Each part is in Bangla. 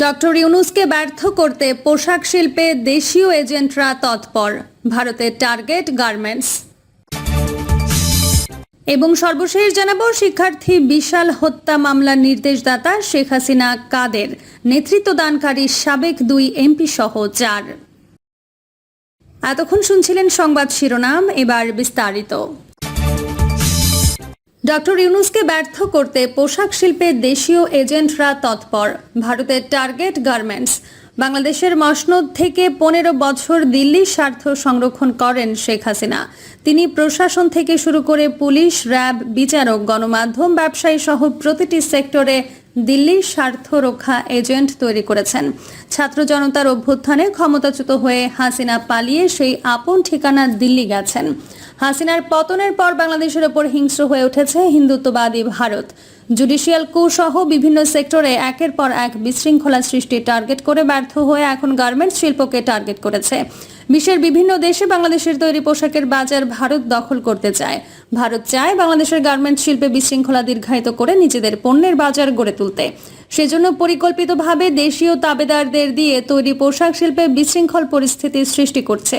ডক্টর ইউনুসকে ব্যর্থ করতে পোশাক শিল্পে দেশীয় এজেন্টরা তৎপর, ভারতের টার্গেট গার্মেন্টস। এবং সর্বশেষ জানাব, শিক্ষার্থী বিশাল হত্যা মামলার নির্দেশদাতা শেখ হাসিনা কাদের নেতৃত্বদানকারী সাবেক দুই এমপি সহ চার। এতক্ষণ শুনছিলেন সংবাদ শিরোনাম, এবার বিস্তারিত। ডক্টর ইউনুসকে ব্যর্থ করতে পোশাক শিল্পে দেশীয় এজেন্টরা তৎপর। ভারতের টার্গেট গার্মেন্টস। বাংলাদেশের মসনদ থেকে পনেরো বছর দিল্লির স্বার্থ সংরক্ষণ করেন শেখ হাসিনা। তিনি প্রশাসন থেকে শুরু করে পুলিশ, র্যাব, বিচারক, গণমাধ্যম ব্যবসায়ী সহ প্রতিটি সেক্টরে দিল্লির স্বার্থ রক্ষা এজেন্ট তৈরি করেছেন। ছাত্র জনতার অভ্যুত্থানে ক্ষমতাচ্যুত হয়ে হাসিনা পালিয়ে সেই আপন ঠিকানা দিল্লি গেছেন। হাসিনার পতনের পর বাংলাদেশের ওপর হিংস্র হয়ে উঠেছে হিন্দুত্ববাদী ভারত। জুডিশিয়াল কু সহ বিভিন্ন সেক্টরে একের পর এক বিশৃঙ্খলা সৃষ্টি টার্গেট করে ব্যর্থ হয়ে এখন গার্মেন্টস শিল্পকে টার্গেট করেছে। বিশ্বের বিভিন্ন দেশে বাংলাদেশের তৈরি পোশাকের বাজার ভারত দখল করতে চায়। ভারত চায় বাংলাদেশের গার্মেন্ট শিল্পে বিশৃঙ্খলা দীর্ঘায়িত করে নিজেদের পণ্যের বাজার গড়ে তুলতে। সেজন্য পরিকল্পিতভাবে দেশীয় তাবেদারদের দিয়ে তৈরি পোশাক শিল্পে বিশৃঙ্খল পরিস্থিতির সৃষ্টি করছে।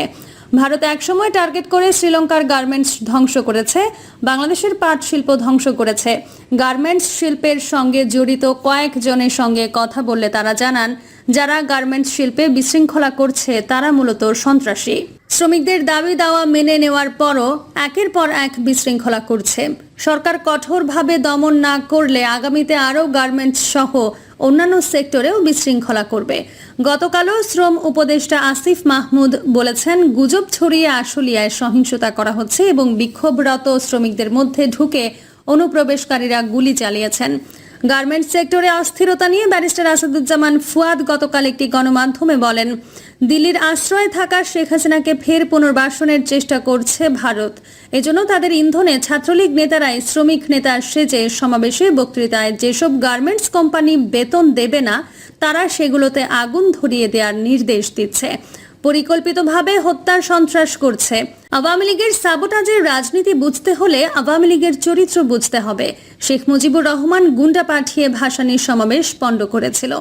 ভারত একসময় টার্গেট করে শ্রীলঙ্কার গার্মেন্টস ধ্বংস করেছে, বাংলাদেশের পাট শিল্প ধ্বংস করেছে। গার্মেন্টস শিল্পের সঙ্গে জড়িত কয়েকজনের সঙ্গে কথা বললে তারা জানান, যারা গার্মেন্টস শিল্পে বিশৃঙ্খলা করছে, তারা মূলত সন্ত্রাসী। শ্রমিকদের দাবি দাওয়া মেনে নেওয়ার পরও একের পর এক বিশৃঙ্খলা করছে। সরকার কঠোরভাবে দমন না করলে আগামীতে আরও গার্মেন্টস সহ অন্যান্য সেক্টরেও বিশৃঙ্খলা করবে। গতকালও শ্রম উপদেষ্টা আসিফ মাহমুদ বলেছেন, গুজব ছড়িয়ে আশুলিয়ায় সহিংসতা করা হচ্ছে এবং বিক্ষোভরত শ্রমিকদের মধ্যে ঢুকে অনুপ্রবেশকারীরা গুলি চালিয়েছেন। গার্মেন্টস সেক্টরে অস্থিরতা নিয়ে ব্যারিস্টার আসাদুজ্জামান ফুয়াদ গতকাল একটি গণমাধ্যমে বলেন দিল্লির আশ্রয়ে থাকা শেখ হাসিনাকে ফের পুনর্বাসনের চেষ্টা করছে ভারত। এজন্য তাদের ইন্ধনে ছাত্রলীগ নেতারাই, শ্রমিক নেতা সেজে সমাবেশে বক্তৃতায় যেসব গার্মেন্টস কোম্পানি বেতন দেবে না, তারা সেগুলোতে আগুন ধরিয়ে দেওয়ার নির্দেশ দিচ্ছে। পরিকল্পিতভাবে হত্যা সন্ত্রাস করছে। আওয়ামী লীগের সাবোটাজের রাজনীতি বুঝতে হলে আওয়ামী লীগের চরিত্র বুঝতে হবে। শেখ মুজিবুর রহমান গুন্ডা পাঠিয়ে ভাসানির সমাবেশ পণ্ড করেছিল।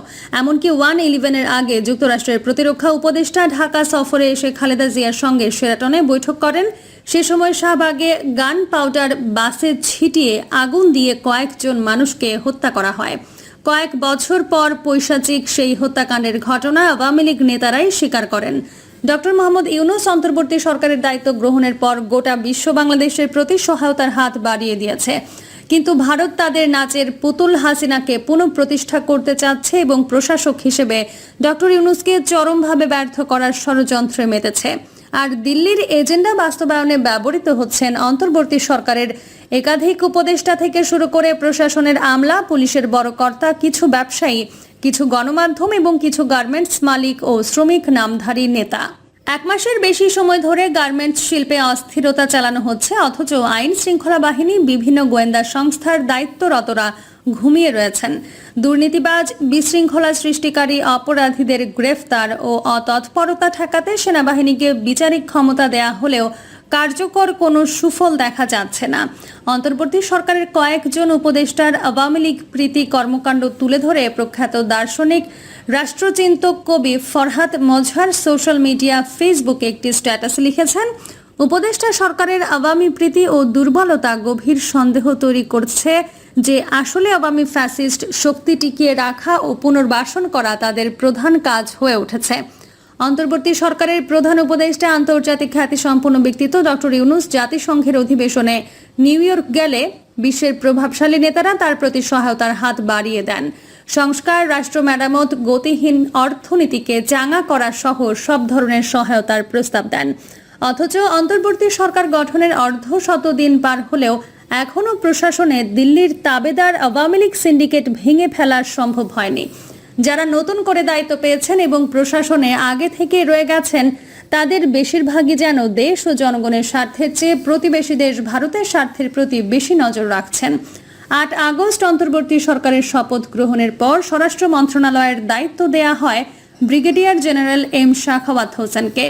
এমনকি ওয়ান ইলেভেনের আগে যুক্তরাষ্ট্রের প্রতিরক্ষা উপদেষ্টা ঢাকা সফরে এসে খালেদা জিয়ার সঙ্গে সেরাটনে বৈঠক করেন। সে সময় শাহবাগে গান পাউডার বাসে ছিটিয়ে আগুন দিয়ে কয়েকজন মানুষকে হত্যা করা হয়। কয়েক বছর পর পৈশাচিক সেই হত্যাকাণ্ডের ঘটনা আওয়ামী লীগ নেতারাই স্বীকার করেন। ডক্টর মোহাম্মদ ইউনুস অন্তর্বর্তী সরকারের দায়িত্ব গ্রহণের পর গোটা বিশ্ব বাংলাদেশের প্রতি সহায়তার হাত বাড়িয়ে দিয়েছে। কিন্তু ভারত তাদের নাচের পুতুল হাসিনাকে পুনঃপ্রতিষ্ঠা করতে চাচ্ছে এবং প্রশাসক হিসেবে ডক্টর ইউনুসকে চরমভাবে ব্যর্থ করার ষড়যন্ত্রে মেতেছে। আর দিল্লির এজেন্ডা বাস্তবায়নে ব্যবহৃত হচ্ছেন অন্তর্বর্তী সরকারের একাধিক উপদেষ্টা থেকে শুরু করে প্রশাসনের আমলা, পুলিশের বড় কর্তা, কিছু ব্যবসায়ী কিছু গণমাধ্যম এবং কিছু গার্মেন্টস মালিক ও শ্রমিক নামধারী নেতা। এক মাসের বেশি সময় ধরে গার্মেন্টস শিল্পে অস্থিরতা চালানো হচ্ছে, অথচ আইন শৃঙ্খলা বাহিনী বিভিন্ন গোয়েন্দা সংস্থার দায়িত্বরতরা ঘুমিয়ে রয়েছেন। দুর্নীতিবাজ, বিশৃঙ্খলা সৃষ্টিকারী অপরাধীদের গ্রেফতার ও অতৎপরতা ঠেকাতে সেনাবাহিনীকে বিচারিক ক্ষমতা দেয়া হলেও কার্যকর কোনো সুফল দেখা যাচ্ছে না। অন্তর্বর্তী সরকারের কয়েকজন উপদেষ্টার আওয়ামী লীগ প্রীতি কর্মকাণ্ড তুলে ধরে প্রখ্যাত দার্শনিক রাষ্ট্রচিন্তক কবি ফরহাদ মজহার সোশ্যাল মিডিয়া ফেসবুকে একটি স্ট্যাটাস লিখেছেন, উপদেষ্টা সরকারের আওয়ামী প্রীতি ও দুর্বলতা গভীর সন্দেহ তৈরি করছে যে আসলে আওয়ামী ফ্যাসিস্ট শক্তি টিকিয়ে রাখা ও পুনর্বাসন করা তাদের প্রধান কাজ হয়ে উঠেছে। অন্তর্বর্তী সরকারের প্রধান উপদেষ্টা আন্তর্জাতিক খ্যাতিসম্পন্ন ব্যক্তিত্ব ডক্টর ইউনুস জাতিসংঘের অধিবেশনে নিউ ইয়র্ক গেলে বিশ্বের প্রভাবশালী নেতারা তার প্রতি সহায়তার হাত বাড়িয়ে দেন। সংস্কার, রাষ্ট্র মেরামত, গতিহীন অর্থনীতিকে চাঙা করা সহ সব ধরনের সহায়তার প্রস্তাব দেন। অথচ অন্তর্বর্তী সরকার গঠনের অর্ধ শত দিন পার হলেও এখনও প্রশাসনে দিল্লির তাবেদার আওয়ামী লীগ সিন্ডিকেট ভেঙে ফেলা সম্ভব হয়নি। যারা নতুন করে দায়িত্ব পেয়েছেন এবং প্রশাসনে আগে থেকে রয়ে গেছেন, তাদের বেশিরভাগই যেন দেশ ও জনগণের স্বার্থের চেয়ে প্রতিবেশী দেশ ভারতের স্বার্থের প্রতি বেশি নজর রাখছেন। আট আগস্ট অন্তর্বর্তী সরকারের শপথ গ্রহণের পর স্বরাষ্ট্র মন্ত্রণালয়ের দায়িত্ব দেয়া হয় ব্রিগেডিয়ার জেনারেল এম শাখাওয়াত হোসেনকে।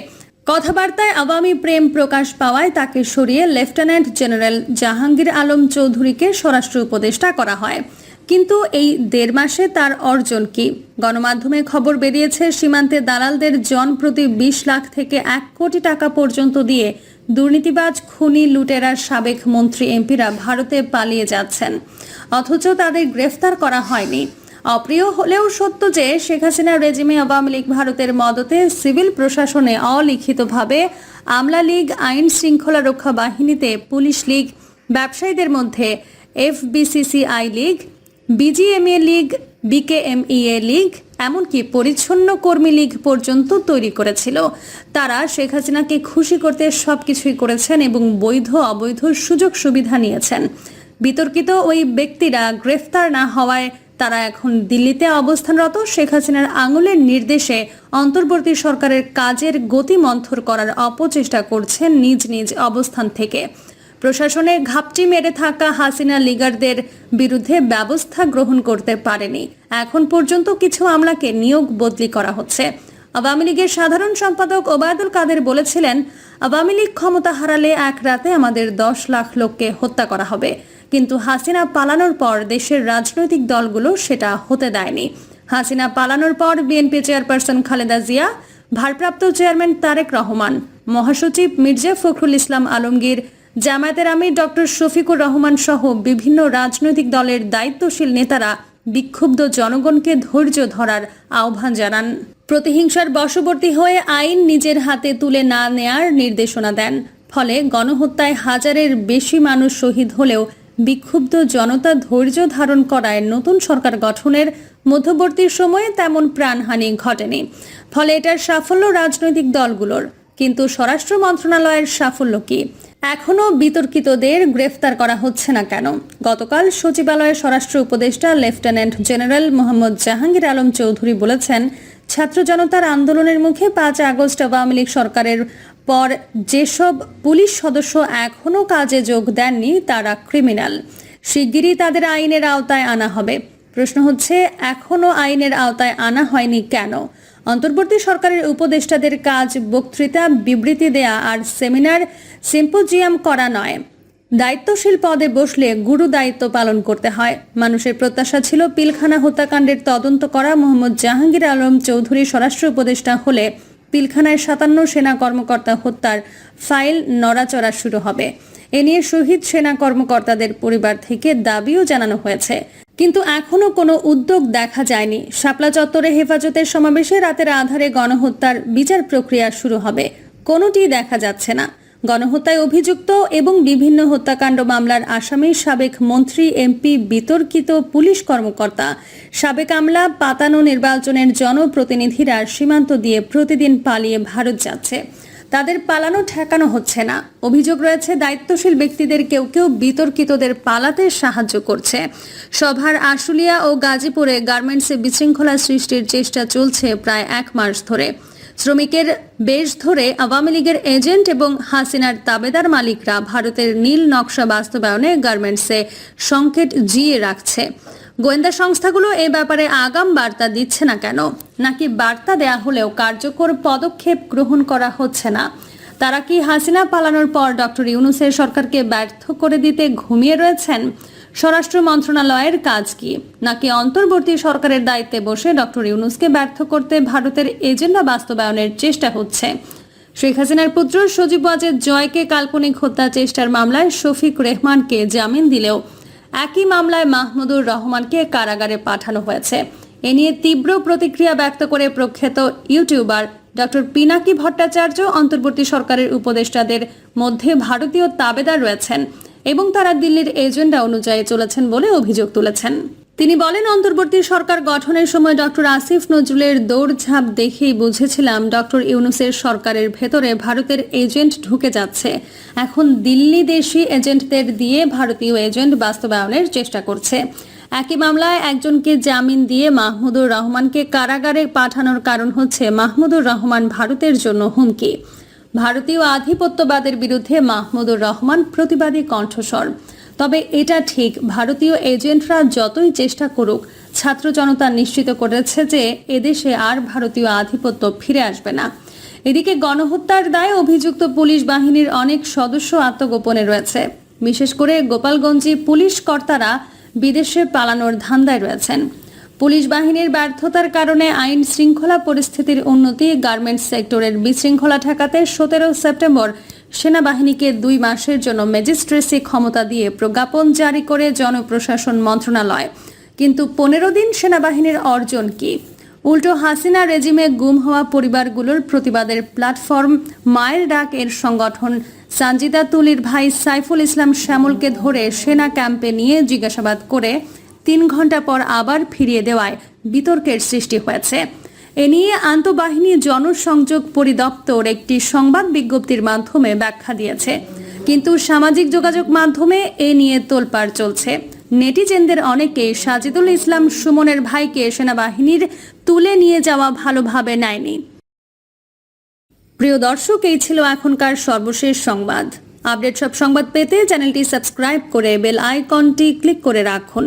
কথাবার্তায় আওয়ামী প্রেম প্রকাশ পাওয়ায় তাকে সরিয়ে লেফটেন্যান্ট জেনারেল জাহাঙ্গীর আলম চৌধুরীকে স্বরাষ্ট্র উপদেষ্টা করা হয়। কিন্তু এই দেড় মাসে তার অর্জন কি? গণমাধ্যমে খবর বেরিয়েছে, সীমান্তে দালালদের জন প্রতি বিশ লাখ থেকে এক কোটি টাকা পর্যন্ত দিয়ে দুর্নীতিবাজ খুনি লুটেরার সাবেক মন্ত্রী এমপিরা ভারতে পালিয়ে যাচ্ছেন। অথচ তাদের গ্রেফতার করা হয়নি। অপ্রিয় হলেও সত্য যে, শেখ হাসিনার রেজিমে আওয়ামী লীগ ভারতের মদতে সিভিল প্রশাসনে অলিখিতভাবে আমলা লীগ, আইন শৃঙ্খলা রক্ষা বাহিনীতে পুলিশ লীগ, ব্যবসায়ীদের মধ্যে FBCCI league BGMEA league, BKMEA league, এমনকি পরিচ্ছন্ন কর্মী লীগ পর্যন্ত তৈরি করেছিল। তারা শেখ হাসিনাকে খুশি করতে সবকিছুই করেছেন এবং বৈধ, অবৈধ সুযোগ সুবিধা নিয়েছেন। বিতর্কিত ওই ব্যক্তিরা গ্রেফতার না হওয়ায় তারা এখন দিল্লিতে অবস্থানরত। শেখ হাসিনার আঙুলের নির্দেশে অন্তর্বর্তী সরকারের কাজের গতি মন্থর করার অপচেষ্টা করছেন নিজ নিজ অবস্থান থেকে। প্রশাসনে ঘাপটি মেরে থাকা হাসিনা লিগারদের বিরুদ্ধে ব্যবস্থা গ্রহণ করতে পারেনি। এখন পর্যন্ত কিছু আমলাকে নিয়োগ বদলি করা হচ্ছে। আওয়ামী লীগের সাধারণ সম্পাদক ওবায়দুল কাদের বলেছিলেন, আওয়ামী লীগ ক্ষমতা হারালে এক রাতে আমাদের দশ লাখ লোককে হত্যা করা হবে। কিন্তু হাসিনা পালানোর পর দেশের রাজনৈতিক দলগুলো সেটা হতে দেয়নি। হাসিনা পালানোর পর বিএনপি চেয়ারপারসন খালেদা জিয়া, ভারপ্রাপ্ত চেয়ারম্যান তারেক রহমান, মহাসচিব মির্জা ফখরুল ইসলাম আলমগীর জামায়াতের আমির ডক্টর শফিকুর রহমান সহ বিভিন্ন রাজনৈতিক দলের দায়িত্বশীল নেতারা বিক্ষুব্ধ জনগণকে ধৈর্য ধরার আহ্বান জানান। প্রতিহিংসার বশবর্তী হয়ে আইন নিজের হাতে তুলে না নেয়ার নির্দেশনা দেন। ফলে গণহত্যায় হাজারের বেশি মানুষ শহীদ হলেও বিক্ষুব্ধ জনতা ধৈর্য ধারণ করায় নতুন সরকার গঠনের মধ্যবর্তী সময়ে তেমন প্রাণহানি ঘটেনি। ফলে এটার সাফল্য রাজনৈতিক দলগুলোর। কিন্তু স্বরাষ্ট্র মন্ত্রণালয়ের সাফল্য কি? এখনও বিতর্কিতদের গ্রেফতার করা হচ্ছে না কেন? গতকাল সচিবালয়ের স্বরাষ্ট্র উপদেষ্টা লেফটেন্যান্ট জেনারেল মোহাম্মদ জাহাঙ্গীর আলম চৌধুরী বলেছেন, ছাত্র জনতার আন্দোলনের মুখে পাঁচ আগস্ট আওয়ামী লীগ সরকারের পর যেসব পুলিশ সদস্য এখনও কাজে যোগ দেননি, তারা ক্রিমিনাল। শিগগিরই তাদের আইনের আওতায় আনা হবে। প্রশ্ন হচ্ছে, এখনও আইনের আওতায় আনা হয়নি কেন? অন্তর্বর্তী সরকারের উপদেষ্টাদের কাজ, বক্তৃতা, বিবৃতি দেয়া আর সেমিনার সিম্পোজিয়াম করা নয়। দায়িত্বশীল পদে বসলে গুরু দায়িত্ব পালন করতে হয়। মানুষের প্রত্যাশা ছিল পিলখানা হত্যাকাণ্ডের তদন্ত করা। মোহাম্মদ জাহাঙ্গীর আলম চৌধুরী স্বরাষ্ট্র উপদেষ্টা হলে পিলখানায় সাতান্ন সেনা কর্মকর্তা হত্যার ফাইল নড়াচড়া শুরু হবে। এ নিয়ে শহীদ সেনা কর্মকর্তাদের পরিবার থেকে দাবিও জানানো হয়েছে। কিন্তু এখনও কোনো উদ্যোগ দেখা যায়নি। শাপলা চত্বরে হেফাজতের সমাবেশে রাতের আধারে গণহত্যার বিচার প্রক্রিয়া শুরু হবে। কোনোটি দেখা যাচ্ছে না। গণহত্যায় অভিযুক্ত এবং বিভিন্ন হত্যাকাণ্ড মামলার আসামি সাবেক মন্ত্রী, এমপি, বিতর্কিত পুলিশ কর্মকর্তা, সাবেক আমলা, পাতানো নির্বাচনের জনপ্রতিনিধিরা সীমান্ত দিয়ে প্রতিদিন পালিয়ে ভারত যাচ্ছে। তাদের পালানো ঠেকানো হচ্ছে না। অভিযোগ রয়েছে, দায়িত্বশীল ব্যক্তিদের কেউ কেউ বিতর্কিতদের পালাতে সাহায্য করছে। সভার আশুলিয়া ও গাজীপুরে গার্মেন্টসে বিশৃঙ্খলা সৃষ্টির চেষ্টা চলছে প্রায় এক মাস ধরে। শ্রমিকের বেশ ধরে আওয়ামী লীগের এজেন্ট এবং হাসিনার তাবেদার মালিকরা ভারতের নীল নকশা বাস্তবায়নে গার্মেন্টসে সংকেট জিয়ে রাখছে। গোয়েন্দা সংস্থাগুলো এ ব্যাপারে আগাম বার্তা দিচ্ছে না কেন? নাকি বার্তা দেয়া হলেও কার্যকর পদক্ষেপ গ্রহণ করা হচ্ছে না? তারা কি হাসিনা পালানোর পর ডক্টর ইউনুসের সরকারকে ব্যর্থ করে দিতে ঘুমিয়ে রয়েছেন? স্বরাষ্ট্র মন্ত্রণালয়ের কাজ কি? নাকি অন্তর্বর্তী সরকারের দায়িত্বে বসে ডক্টর ইউনুসকে ব্যর্থ করতে ভারতের এজেন্ডা বাস্তবায়নের চেষ্টা হচ্ছে? শেখ হাসিনার পুত্র সজীব ওয়াজেদ জয়কে কাল্পনিক হত্যা চেষ্টার মামলায় শফিক রেহমানকে জামিন দিলেও একই মামলায় মাহমুদুর রহমানকে কারাগারে পাঠানো হয়েছে। এ নিয়ে তীব্র প্রতিক্রিয়া ব্যক্ত করে প্রখ্যাত ইউটিউবার ডক্টর পিনাকি ভট্টাচার্য অন্তর্বর্তী সরকারের উপদেষ্টাদের মধ্যে ভারতীয় তাবেদার রয়েছেন এবং তারা দিল্লির এজেন্ডা অনুযায়ী চলেছেন বলে অভিযোগ তুলেছেন। তিনি বলেন, অন্তর্বর্তী সরকার গঠনের সময় ডক্টর আসিফ নজরুলের দৌড়ঝাঁপ দেখেই বুঝেছিলাম ডক্টর ইউনুসের সরকারের ভেতরে ভারতের এজেন্ট ঢুকে যাচ্ছে। এখন দিল্লি দেশি এজেন্টদের দিয়ে ভারতীয় এজেন্ট বাস্তবায়নের চেষ্টা করছে। একই মামলায় একজনকে জামিন দিয়ে মাহমুদুর রহমানকে কারাগারে পাঠানোর কারণ হচ্ছে মাহমুদুর রহমান ভারতের জন্য হুমকি। ভারতীয় আধিপত্যবাদের বিরুদ্ধে মাহমুদুর রহমান প্রতিবাদী কণ্ঠস্বর। তবে এটা ঠিক। ভারতীয় এজেন্টরা যতই চেষ্টা করুক, ছাত্র জনতা নিশ্চিত করেছে যে এদেশে আর ভারতীয় আধিপত্য ফিরে আসবে না। এদিকে গণহত্যার দায়ে অভিযুক্ত পুলিশ বাহিনীর অনেক সদস্য আত্মগোপনে রয়েছে। বিশেষ করে গোপালগঞ্জে পুলিশ কর্তারা বিদেশে পালানোর ধান্দায় রয়েছেন। পুলিশ বাহিনীর ব্যর্থতার কারণে আইন শৃঙ্খলা পরিস্থিতির উন্নতি গার্মেন্টস সেক্টরের বিশৃঙ্খলা ঠেকাতে সতেরো সেপ্টেম্বর সেনাবাহিনীকে দুই মাসের জন্য ম্যাজিস্ট্রেসি ক্ষমতা দিয়ে প্রজ্ঞাপন জারি করে জনপ্রশাসন মন্ত্রণালয়। কিন্তু পনেরো দিন সেনাবাহিনীর অর্জন কি? উল্টো হাসিনা রেজিমে গুম হওয়া পরিবারগুলোর প্রতিবাদের প্ল্যাটফর্ম মায়ের ডাক এর সংগঠন সানজিদা তুলির ভাই সাইফুল ইসলাম শ্যামলকে ধরে সেনা ক্যাম্পে নিয়ে জিজ্ঞাসাবাদ করে তিন ঘণ্টা পর আবার ফিরিয়ে দেওয়ায় বিতর্কের সৃষ্টি হয়েছে। এ নিয়ে আন্তঃবাহিনী জনসংযোগ পরিদপ্তর একটি সংবাদ বিজ্ঞপ্তির মাধ্যমে ব্যাখ্যা দিয়েছে। কিন্তু সামাজিক যোগাযোগ মাধ্যমে এ নিয়ে তোলপাড় চলছে। নেটিজেনদের অনেকে সাজিদুল ইসলাম সুমনের ভাইকে সেনাবাহিনীর তুলে নিয়ে যাওয়া ভালোভাবে নেয়নি। প্রিয় দর্শক, এই ছিল এখনকার সর্বশেষ সংবাদ। আপডেট সব সংবাদ পেতে চ্যানেলটি সাবস্ক্রাইব করে বেল আইকনটি ক্লিক করে রাখুন।